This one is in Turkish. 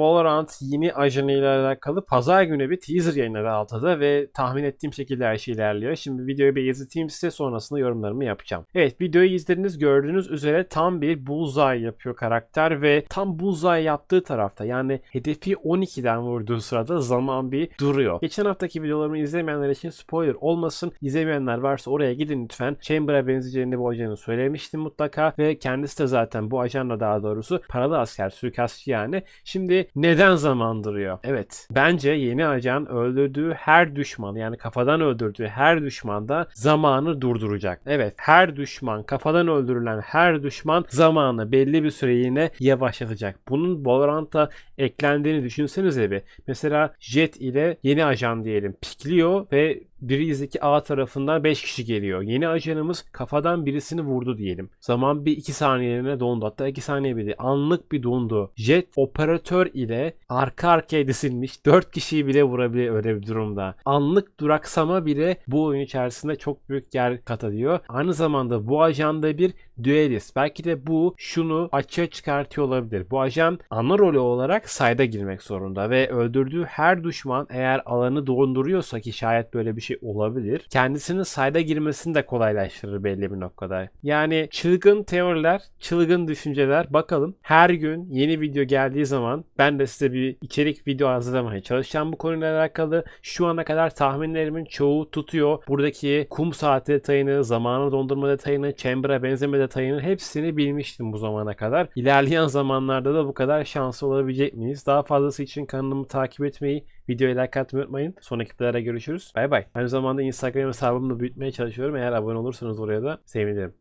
Valorant yeni ajanıyla alakalı pazar günü bir teaser yayınladı altıda ve tahmin ettiğim şekilde her şey ilerliyor. Şimdi videoyu bir izleteyim size sonrasında yorumlarımı yapacağım. Evet videoyu izlediniz gördüğünüz üzere tam bir bullseye yapıyor karakter ve tam bullseye yaptığı tarafta yani hedefi 12'den vurduğu sırada zaman bir duruyor. Geçen haftaki videolarımı izlemeyenler için spoiler olmasın. İzlemeyenler varsa oraya gidin lütfen. Chamber'a benzeyeceğini bu ajanı söylemiştim mutlaka ve kendisi de zaten bu ajanla daha doğrusu paralı asker suikastçı yani. Şimdi neden zaman duruyor? Evet. Bence yeni ajan öldürdüğü her düşman yani kafadan öldürdüğü her düşmanda zamanı durduracak. Evet. Her düşman kafadan öldürülen her düşman zamanı belli bir süre yine yavaşlatacak. Bunun Valorant'a eklendiğini düşünsenize bir. Mesela Jet ile yeni ajan diyelim pikliyor ve Breeze'deki A tarafından 5 kişi geliyor. Yeni ajanımız kafadan birisini vurdu diyelim. Zaman bir 2 saniyeliğine dondu. Hatta 2 saniye bile. Anlık bir dondu. Jet operatör ile arka arkaya dizilmiş 4 kişiyi bile vurabilir öyle bir durumda. Anlık duraksama bile bu oyun içerisinde çok büyük yer kat ediyor. Aynı zamanda bu ajanda bir düelist. Belki de bu şunu açığa çıkartıyor olabilir. Bu ajan ana rolü olarak sayda girmek zorunda ve öldürdüğü her düşman eğer alanı donduruyorsa ki şayet böyle bir şey olabilir. Kendisinin sayda girmesini de kolaylaştırır belli bir noktada. Yani çılgın teoriler, çılgın düşünceler bakalım. Her gün yeni video geldiği zaman ben de size bir içerik video hazırlamaya çalışacağım bu konuyla alakalı. Şu ana kadar tahminlerimin çoğu tutuyor. Buradaki kum saati detayını, zamanı dondurma detayını, chamber'a benzeme detayını hepsini bilmiştim bu zamana kadar. İlerleyen zamanlarda da bu kadar şanslı olabilecek miyiz? Daha fazlası için kanalımı takip etmeyi, videoya like atmayı unutmayın. Sonraki videolarda görüşürüz. Bay bay. Aynı zamanda Instagram hesabımı büyütmeye çalışıyorum. Eğer abone olursanız oraya da sevinirim.